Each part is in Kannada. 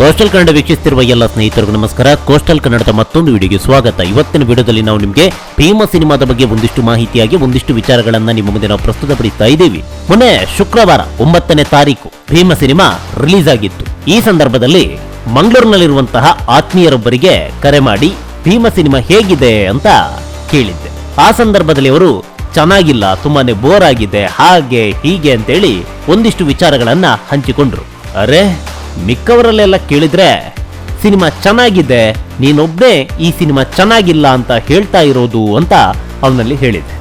ಕೋಸ್ಟಲ್ ಕನ್ನಡ ವೀಕ್ಷಿಸುತ್ತಿರುವ ಎಲ್ಲ ಸ್ನೇಹಿತರಿಗೂ ನಮಸ್ಕಾರ. ಕೋಸ್ಟಲ್ ಕನ್ನಡದ ಮತ್ತೊಂದು ವಿಡಿಯೋಗೆ ಸ್ವಾಗತ. ಇವತ್ತಿನ ವಿಡಿಯೋದಲ್ಲಿ ನಾವು ನಿಮಗೆ ಭೀಮ ಸಿನಿಮಾದ ಬಗ್ಗೆ ಒಂದಿಷ್ಟು ಮಾಹಿತಿಯಾಗಿ, ಒಂದಿಷ್ಟು ವಿಚಾರಗಳನ್ನ ನಿಮ್ಮ ಮುಂದೆ ನಾವು ಪ್ರಸ್ತುತಪಡಿಸ್ತಾ ಇದ್ದೀವಿ. ಮೊನ್ನೆ ಶುಕ್ರವಾರ ಒಂಬತ್ತನೇ ತಾರೀಕು ಭೀಮ ಸಿನಿಮಾ ರಿಲೀಸ್ ಆಗಿತ್ತು. ಈ ಸಂದರ್ಭದಲ್ಲಿ ಮಂಗಳೂರಿನಲ್ಲಿರುವಂತಹ ಆತ್ಮೀಯರೊಬ್ಬರಿಗೆ ಕರೆ ಮಾಡಿ ಭೀಮ ಸಿನಿಮಾ ಹೇಗಿದೆ ಅಂತ ಕೇಳಿದ್ದೆ. ಆ ಸಂದರ್ಭದಲ್ಲಿ ಅವರು, ಚೆನ್ನಾಗಿಲ್ಲ, ತುಂಬಾನೇ ಬೋರ್ ಆಗಿದೆ, ಹಾಗೆ ಹೀಗೆ ಅಂತೇಳಿ ಒಂದಿಷ್ಟು ವಿಚಾರಗಳನ್ನ ಹಂಚಿಕೊಂಡ್ರು. ಅರೆ ಮಿಕ್ಕವರಲ್ಲೆಲ್ಲ ಕೇಳಿದ್ರೆ, ಸಿನಿಮಾ ಚೆನ್ನಾಗಿದೆ ನೀನೊಬ್ಬನೇ ಈ ಸಿನಿಮಾ ಚೆನ್ನಾಗಿಲ್ಲ ಅಂತ ಹೇಳ್ತಾ ಇರೋದು ಅಂತ ಅವನಲ್ಲಿ ಹೇಳಿದೆ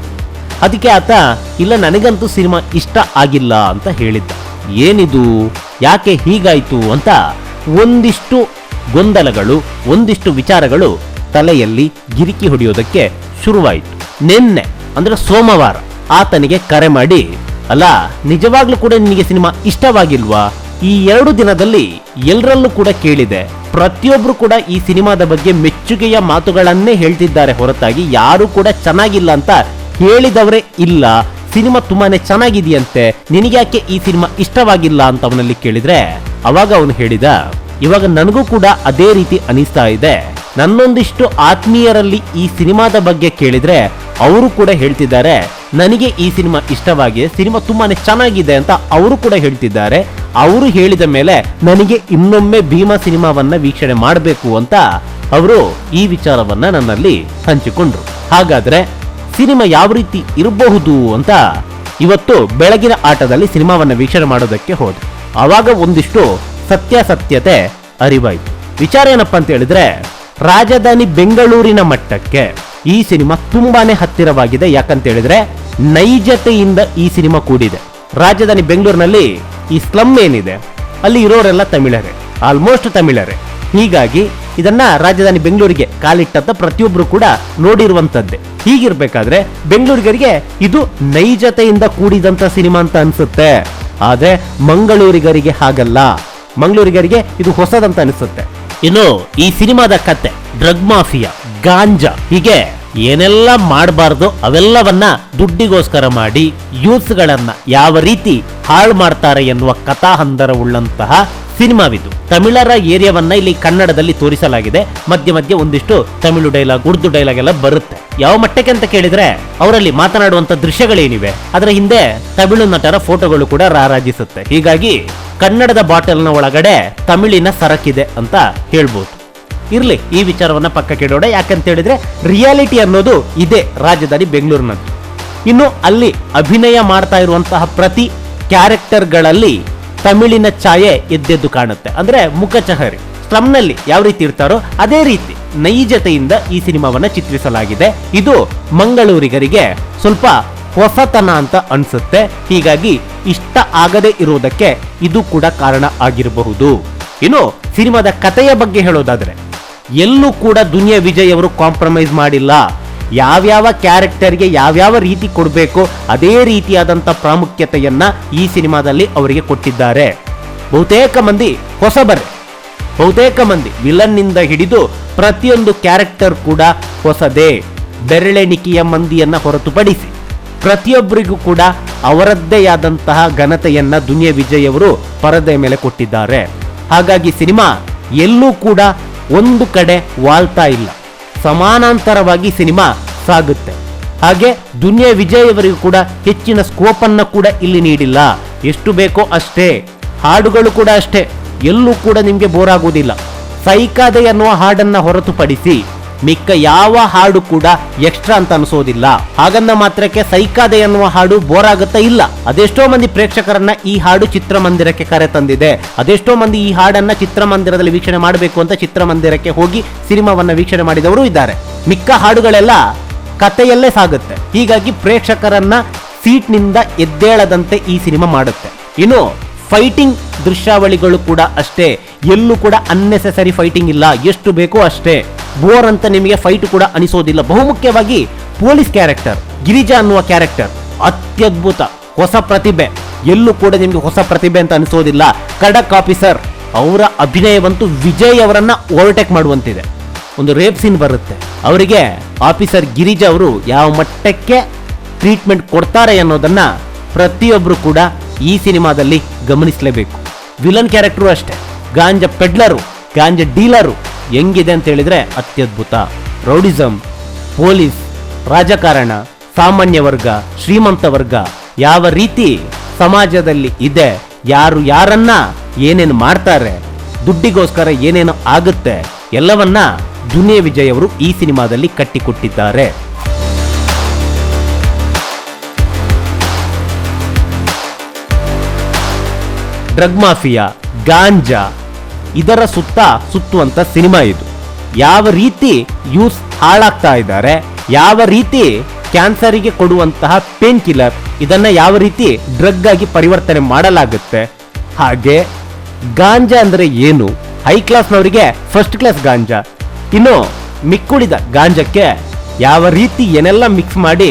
ಅದಕ್ಕೆ ಆತ, ಇಲ್ಲ, ನನಗಂತೂ ಸಿನಿಮಾ ಇಷ್ಟ ಆಗಿಲ್ಲ ಅಂತ ಹೇಳಿದ್ದ. ಏನಿದು? ಯಾಕೆ ಹೀಗಾಯಿತು? ಅಂತ ಒಂದಿಷ್ಟು ಗೊಂದಲಗಳು, ಒಂದಿಷ್ಟು ವಿಚಾರಗಳು ತಲೆಯಲ್ಲಿ ಗಿರಿಕಿ ಹೊಡೆಯೋದಕ್ಕೆ ಶುರುವಾಯಿತು. ನಿನ್ನೆ, ಅಂದ್ರೆ ಸೋಮವಾರ, ಆತನಿಗೆ ಕರೆ ಮಾಡಿ, ಅಲ್ಲ, ನಿಜವಾಗ್ಲೂ ಕೂಡ ನಿನಗೆ ಸಿನಿಮಾ ಇಷ್ಟವಾಗಿಲ್ವಾ? ಈ ಎರಡು ದಿನದಲ್ಲಿ ಎಲ್ಲರಲ್ಲೂ ಕೂಡ ಕೇಳಿದೆ. ಪ್ರತಿಯೊಬ್ರು ಕೂಡ ಈ ಸಿನಿಮಾದ ಬಗ್ಗೆ ಮೆಚ್ಚುಗೆಯ ಮಾತುಗಳನ್ನೇ ಹೇಳ್ತಿದ್ದಾರೆ ಹೊರತಾಗಿ ಯಾರು ಕೂಡ ಚೆನ್ನಾಗಿಲ್ಲ ಅಂತ ಹೇಳಿದವರೇ ಇಲ್ಲ. ಸಿನಿಮಾ ತುಂಬಾನೇ ಚೆನ್ನಾಗಿದೆಯಂತೆ. ನಿನಗ್ಯಾಕೆ ಈ ಸಿನಿಮಾ ಇಷ್ಟವಾಗಿಲ್ಲ ಅಂತ ಅವನಲ್ಲಿ ಕೇಳಿದ್ರೆ ಅವಾಗ ಅವನು ಹೇಳಿದ, ಇವಾಗ ನನಗೂ ಕೂಡ ಅದೇ ರೀತಿ ಅನಿಸ್ತಾ ಇದೆ. ನನ್ನೊಂದಿಷ್ಟು ಆತ್ಮೀಯರಲ್ಲಿ ಈ ಸಿನಿಮಾದ ಬಗ್ಗೆ ಕೇಳಿದ್ರೆ ಅವರು ಕೂಡ ಹೇಳ್ತಿದ್ದಾರೆ, ನನಗೆ ಈ ಸಿನಿಮಾ ಇಷ್ಟವಾಗಿದೆ. ಸಿನಿಮಾ ತುಂಬಾನೇ ಚೆನ್ನಾಗಿದೆ ಅಂತ ಅವರು ಕೂಡ ಹೇಳ್ತಿದ್ದಾರೆ. ಅವರು ಹೇಳಿದ ಮೇಲೆ ನನಗೆ ಇನ್ನೊಮ್ಮೆ ಭೀಮಾ ಸಿನಿಮಾವನ್ನ ವೀಕ್ಷಣೆ ಮಾಡಬೇಕು ಅಂತ ಅವರು ಈ ವಿಚಾರವನ್ನ ನನ್ನಲ್ಲಿ ಹಂಚಿಕೊಂಡ್ರು. ಹಾಗಾದ್ರೆ ಸಿನಿಮಾ ಯಾವ ರೀತಿ ಇರಬಹುದು ಅಂತ ಇವತ್ತು ಬೆಳಗಿನ ಆಟದಲ್ಲಿ ಸಿನಿಮಾವನ್ನ ವೀಕ್ಷಣೆ ಮಾಡೋದಕ್ಕೆ ಹೋದ್ರು ಆವಾಗ ಒಂದಿಷ್ಟು ಸತ್ಯಾಸತ್ಯತೆ ಅರಿವಾಯ್ತು. ವಿಚಾರ ಏನಪ್ಪಾ ಅಂತ ಹೇಳಿದ್ರೆ, ರಾಜಧಾನಿ ಬೆಂಗಳೂರಿನ ಮಟ್ಟಕ್ಕೆ ಈ ಸಿನಿಮಾ ತುಂಬಾನೇ ಹತ್ತಿರವಾಗಿದೆ. ಯಾಕಂತ ಹೇಳಿದ್ರೆ ನೈಜತೆಯಿಂದ ಈ ಸಿನಿಮಾ ಕೂಡಿದೆ. ರಾಜಧಾನಿ ಬೆಂಗಳೂರಿನಲ್ಲಿ ಈ ಸ್ಲಮ್ ಏನಿದೆ, ಅಲ್ಲಿ ಇರೋರೆಲ್ಲ ತಮಿಳರೇ ಆಲ್ಮೋಸ್ಟ್ ತಮಿಳರೇ. ಹೀಗಾಗಿ ಇದನ್ನ ರಾಜಧಾನಿ ಬೆಂಗಳೂರಿಗೆ ಕಾಲಿಟ್ಟಂತ ಪ್ರತಿಯೊಬ್ರು ಕೂಡ ನೋಡಿರುವಂತದ್ದೇ. ಹೀಗಿರ್ಬೇಕಾದ್ರೆ ಬೆಂಗಳೂರಿಗರಿಗೆ ಇದು ನೈಜತೆಯಿಂದ ಕೂಡಿದಂತ ಸಿನಿಮಾ ಅಂತ ಅನ್ಸುತ್ತೆ. ಆದ್ರೆ ಮಂಗಳೂರಿಗರಿಗೆ ಹಾಗಲ್ಲ. ಮಂಗಳೂರಿಗರಿಗೆ ಇದು ಹೊಸದಂತ ಅನಿಸುತ್ತೆ. ಇನ್ನು ಈ ಸಿನಿಮಾದ ಕತೆ, ಡ್ರಗ್ ಮಾಫಿಯಾ, ಗಾಂಜಾ, ಹೀಗೆ ಏನೆಲ್ಲ ಮಾಡಬಾರ್ದು ಅವೆಲ್ಲವನ್ನ ದುಡ್ಡಿಗೋಸ್ಕರ ಮಾಡಿ, ಯೂತ್ಸ್ಗಳನ್ನ ಯಾವ ರೀತಿ ಹಾಳು ಮಾಡ್ತಾರೆ ಎನ್ನುವ ಕಥಾಹಂದರವುಳ್ಳಂತಹ ಸಿನಿಮಾವಿದು. ತಮಿಳರ ಏರಿಯಾವನ್ನ ಇಲ್ಲಿ ಕನ್ನಡದಲ್ಲಿ ತೋರಿಸಲಾಗಿದೆ. ಮಧ್ಯ ಮಧ್ಯೆ ಒಂದಿಷ್ಟು ತಮಿಳು ಡೈಲಾಗ್, ಉರ್ದು ಡೈಲಾಗ್ ಎಲ್ಲ ಬರುತ್ತೆ. ಯಾವ ಮಟ್ಟಕ್ಕೆ ಅಂತ ಕೇಳಿದ್ರೆ ಅವರಲ್ಲಿ ಮಾತನಾಡುವಂತ ದೃಶ್ಯಗಳೇನಿವೆ, ಅದರ ಹಿಂದೆ ತಮಿಳು ನಟರ ಫೋಟೋಗಳು ಕೂಡ ರಾರಾಜಿಸುತ್ತೆ. ಹೀಗಾಗಿ ಕನ್ನಡದ ಬಾಟಲ್ನ ಒಳಗಡೆ ತಮಿಳಿನ ಸರಕಿದೆ ಅಂತ ಹೇಳ್ಬೋದು. ಇರ್ಲಿ, ಈ ವಿಚಾರವನ್ನ ಪಕ್ಕಕ್ಕೆ ಇಡೋಣ. ಯಾಕಂತ ಹೇಳಿದ್ರೆ ರಿಯಾಲಿಟಿ ಅನ್ನೋದು ಇದೆ ರಾಜಧಾನಿ ಬೆಂಗಳೂರಿನದ್ದು. ಇನ್ನು ಅಲ್ಲಿ ಅಭಿನಯ ಮಾಡ್ತಾ ಇರುವಂತಹ ಪ್ರತಿ ಕ್ಯಾರೆಕ್ಟರ್ಗಳಲ್ಲಿ ತಮಿಳಿನ ಛಾಯೆ ಎದ್ದೆದ್ದು ಕಾಣುತ್ತೆ. ಅಂದ್ರೆ ಮುಖಚಹರಿ ಸ್ಲಮ್ನಲ್ಲಿ ಯಾವ ರೀತಿ ಇರ್ತಾರೋ ಅದೇ ರೀತಿ ನೈಜತೆಯಿಂದ ಈ ಸಿನಿಮಾವನ್ನ ಚಿತ್ರಿಸಲಾಗಿದೆ. ಇದು ಮಂಗಳೂರಿಗರಿಗೆ ಸ್ವಲ್ಪ ಹೊಸತನ ಅಂತ ಅನ್ಸುತ್ತೆ. ಹೀಗಾಗಿ ಇಷ್ಟ ಆಗದೆ ಇರುವುದಕ್ಕೆ ಇದು ಕೂಡ ಕಾರಣ ಆಗಿರಬಹುದು. ಇನ್ನು ಸಿನಿಮಾದ ಕಥೆಯ ಬಗ್ಗೆ ಹೇಳೋದಾದರೆ, ಎಲ್ಲೂ ಕೂಡ ದುನಿಯಾ ವಿಜಯ್ ಅವರು ಕಾಂಪ್ರಮೈಸ್ ಮಾಡಿಲ್ಲ. ಯಾವ್ಯಾವ ಕ್ಯಾರೆಕ್ಟರ್ಗೆ ಯಾವ್ಯಾವ ರೀತಿ ಕೊಡಬೇಕು ಅದೇ ರೀತಿಯಾದಂಥ ಪ್ರಾಮುಖ್ಯತೆಯನ್ನು ಈ ಸಿನಿಮಾದಲ್ಲಿ ಅವರಿಗೆ ಕೊಟ್ಟಿದ್ದಾರೆ. ಬಹುತೇಕ ಮಂದಿ ಹೊಸಬರೆ. ಬಹುತೇಕ ಮಂದಿ ವಿಲನ್ನಿಂದ ಹಿಡಿದು ಪ್ರತಿಯೊಂದು ಕ್ಯಾರೆಕ್ಟರ್ ಕೂಡ ಹೊಸದೇ. ಬೆರಳೆಣಿಕೆಯ ಮಂದಿಯನ್ನು ಹೊರತುಪಡಿಸಿ ಪ್ರತಿಯೊಬ್ಬರಿಗೂ ಕೂಡ ಅವರದ್ದೇ ಆದಂತಹ ಘನತೆಯನ್ನ ದುನಿಯಾ ವಿಜಯ್ ಅವರು ಪರದೆ ಮೇಲೆ ಕೊಟ್ಟಿದ್ದಾರೆ. ಹಾಗಾಗಿ ಸಿನಿಮಾ ಎಲ್ಲೂ ಕೂಡ ಒಂದು ಕಡೆ ವಾಲ್ತಾ ಇಲ್ಲ. ಸಮಾನಾಂತರವಾಗಿ ಸಿನಿಮಾ ಸಾಗುತ್ತೆ. ಹಾಗೆ ದುನಿಯಾ ವಿಜಯ್ ಅವರಿಗೂ ಕೂಡ ಹೆಚ್ಚಿನ ಸ್ಕೋಪ್ ಅನ್ನ ಕೂಡ ಇಲ್ಲಿ ನೀಡಿಲ್ಲ. ಎಷ್ಟು ಬೇಕೋ ಅಷ್ಟೇ. ಹಾಡುಗಳು ಕೂಡ ಅಷ್ಟೇ. ಎಲ್ಲೂ ಕೂಡ ನಿಮಗೆ ಬೋರ್ ಆಗುವುದಿಲ್ಲ ಸೈಕಾದೆ ಅನ್ನುವ ಹಾಡನ್ನ ಹೊರತುಪಡಿಸಿ ಮಿಕ್ಕ ಯಾವ ಹಾಡು ಕೂಡ ಎಕ್ಸ್ಟ್ರಾ ಅಂತ ಅನಿಸೋದಿಲ್ಲ. ಹಾಗನ್ನ ಮಾತ್ರಕ್ಕೆ ಸೈಕಾದೆ ಎನ್ನುವ ಹಾಡು ಬೋರ್ ಆಗುತ್ತಾ ಇಲ್ಲ. ಅದೆಷ್ಟೋ ಮಂದಿ ಪ್ರೇಕ್ಷಕರನ್ನ ಈ ಹಾಡು ಚಿತ್ರಮಂದಿರಕ್ಕೆ ಕರೆ ತಂದಿದೆ. ಅದೆಷ್ಟೋ ಮಂದಿ ಈ ಹಾಡನ್ನ ಚಿತ್ರಮಂದಿರದಲ್ಲಿ ವೀಕ್ಷಣೆ ಮಾಡಬೇಕು ಅಂತ ಚಿತ್ರಮಂದಿರಕ್ಕೆ ಹೋಗಿ ಸಿನಿಮಾವನ್ನ ವೀಕ್ಷಣೆ ಮಾಡಿದವರು ಇದ್ದಾರೆ. ಮಿಕ್ಕ ಹಾಡುಗಳೆಲ್ಲ ಕಥೆಯಲ್ಲೇ ಸಾಗುತ್ತೆ. ಹೀಗಾಗಿ ಪ್ರೇಕ್ಷಕರನ್ನ ಸೀಟ್ನಿಂದ ಎದ್ದೇಳದಂತೆ ಈ ಸಿನಿಮಾ ಮಾಡುತ್ತೆ. ಇನ್ನು ಫೈಟಿಂಗ್ ದೃಶ್ಯಾವಳಿಗಳು ಕೂಡ ಅಷ್ಟೇ. ಎಲ್ಲೂ ಕೂಡ ಅನ್ನೆಸೆಸರಿ ಫೈಟಿಂಗ್ ಇಲ್ಲ. ಎಷ್ಟು ಬೇಕೋ ಅಷ್ಟೇ. ಬೋರ್ ಅಂತ ನಿಮಗೆ ಫೈಟ್ ಕೂಡ ಅನಿಸೋದಿಲ್ಲ. ಬಹುಮುಖ್ಯವಾಗಿ ಪೊಲೀಸ್ ಕ್ಯಾರೆಕ್ಟರ್ ಗಿರಿಜಾ ಅನ್ನುವ ಕ್ಯಾರೆಕ್ಟರ್ ಅತ್ಯದ್ಭುತ, ಹೊಸ ಪ್ರತಿಭೆ. ಎಲ್ಲೂ ಕೂಡ ನಿಮಗೆ ಹೊಸ ಪ್ರತಿಭೆ ಅಂತ ಅನಿಸೋದಿಲ್ಲ. ಖಡಕ್ ಆಫೀಸರ್ ಅವರ ಅಭಿನಯವಂತೂ ವಿಜಯ್ ಅವರನ್ನ ಓವರ್ಟೇಕ್ ಮಾಡುವಂತಿದೆ. ಒಂದು ರೇಪ್ ಸೀನ್ ಬರುತ್ತೆ. ಅವರಿಗೆ ಆಫೀಸರ್ ಗಿರಿಜಾ ಅವರು ಯಾವ ಮಟ್ಟಕ್ಕೆ ಟ್ರೀಟ್ಮೆಂಟ್ ಕೊಡ್ತಾರೆ ಅನ್ನೋದನ್ನ ಪ್ರತಿಯೊಬ್ಬರು ಕೂಡ ಈ ಸಿನಿಮಾದಲ್ಲಿ ಗಮನಿಸಲೇಬೇಕು. ವಿಲನ್ ಕ್ಯಾರೆಕ್ಟರು ಅಷ್ಟೇ. ಗಾಂಜಾ ಪೆಡ್ಲರು, ಗಾಂಜಾ ಡೀಲರು ಹೆಂಗಿದೆ ಅಂತ ಹೇಳಿದ್ರೆ ಅತ್ಯದ್ಭುತ. ರೌಡಿಸಂ, ಪೊಲೀಸ್, ರಾಜಕಾರಣ, ಸಾಮಾನ್ಯ ವರ್ಗ, ಶ್ರೀಮಂತ ವರ್ಗ, ಯಾವ ರೀತಿ ಸಮಾಜದಲ್ಲಿ ಇದೆ, ಯಾರು ಯಾರನ್ನ ಏನೇನು ಮಾಡ್ತಾರೆ, ದುಡ್ಡಿಗೋಸ್ಕರ ಏನೇನು ಆಗುತ್ತೆ, ಎಲ್ಲವನ್ನ ದುನಿಯಾ ವಿಜಯ್ ಅವರು ಈ ಸಿನಿಮಾದಲ್ಲಿ ಕಟ್ಟಿಕೊಟ್ಟಿದ್ದಾರೆ. ಡ್ರಗ್ ಮಾಫಿಯಾ, ಗಾಂಜಾ ಇದರ ಸುತ್ತ ಸುತ್ತುವಂತ ಸಿನಿಮಾ ಇದು. ಯಾವ ರೀತಿ ಯೂಸ್ ಹಾಳಾಗ್ತಾ ಇದ್ದಾರೆ, ಯಾವ ರೀತಿ ಕ್ಯಾನ್ಸರಿಗೆ ಕೊಡುವಂತಹ ಪೇನ್ ಕಿಲ್ಲರ್ ಇದನ್ನ ಯಾವ ರೀತಿ ಡ್ರಗ್ ಆಗಿ ಪರಿವರ್ತನೆ ಮಾಡಲಾಗುತ್ತೆ, ಹಾಗೆ ಗಾಂಜಾ ಅಂದ್ರೆ ಏನು? ಹೈ ಕ್ಲಾಸ್ನವರಿಗೆ ಫಸ್ಟ್ ಕ್ಲಾಸ್ ಗಾಂಜಾ. ಇನ್ನು ಮಿಕ್ಕುಳಿದ ಗಾಂಜಕ್ಕೆ ಯಾವ ರೀತಿ ಏನೆಲ್ಲ ಮಿಕ್ಸ್ ಮಾಡಿ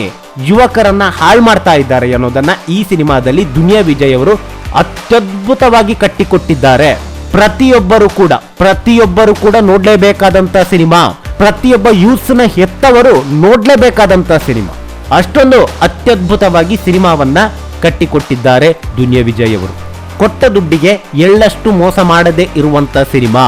ಯುವಕರನ್ನ ಹಾಳು ಮಾಡ್ತಾ ಇದ್ದಾರೆ ಅನ್ನೋದನ್ನ ಈ ಸಿನಿಮಾದಲ್ಲಿ ದುನಿಯಾ ವಿಜಯ್ ಅವರು ಅತ್ಯದ್ಭುತವಾಗಿ ಕಟ್ಟಿಕೊಟ್ಟಿದ್ದಾರೆ. ಪ್ರತಿಯೊಬ್ಬರು ಕೂಡ ಪ್ರತಿಯೊಬ್ಬರು ಕೂಡ ನೋಡ್ಲೇಬೇಕಾದಂತ ಸಿನಿಮಾ, ಪ್ರತಿಯೊಬ್ಬ ಯೂತ್ಸ್ನ ಹೆತ್ತವರು ನೋಡ್ಲೇಬೇಕಾದಂತ ಸಿನಿಮಾ. ಅಷ್ಟೊಂದು ಅತ್ಯದ್ಭುತವಾಗಿ ಸಿನಿಮಾವನ್ನ ಕಟ್ಟಿಕೊಟ್ಟಿದ್ದಾರೆ ದುನಿಯಾ ವಿಜಯ್ ಅವರು. ಕೊಟ್ಟ ದುಡ್ಡಿಗೆ ಎಳ್ಳಷ್ಟು ಮೋಸ ಮಾಡದೆ ಇರುವಂತ ಸಿನಿಮಾ.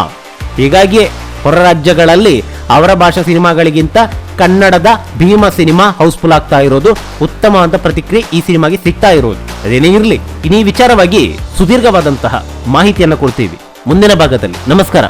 ಹೀಗಾಗಿ ಹೊರ ರಾಜ್ಯಗಳಲ್ಲಿ ಅವರ ಭಾಷಾ ಸಿನಿಮಾಗಳಿಗಿಂತ ಕನ್ನಡದ ಭೀಮ ಸಿನಿಮಾ ಹೌಸ್ಫುಲ್ ಆಗ್ತಾ ಇರೋದು ಉತ್ತಮವಾದ ಪ್ರತಿಕ್ರಿಯೆ ಈ ಸಿನಿಮಾಗೆ ಸಿಗ್ತಾ ಇರೋದು. ಅದೇನೇ ಇರಲಿ ಇನ್ನು ವಿಚಾರವಾಗಿ ಸುದೀರ್ಘವಾದಂತಹ ಮಾಹಿತಿಯನ್ನು ಕೊಡ್ತೀವಿ. ಮುಂದಿನ ಭಾಗದಲ್ಲಿ. ನಮಸ್ಕಾರ.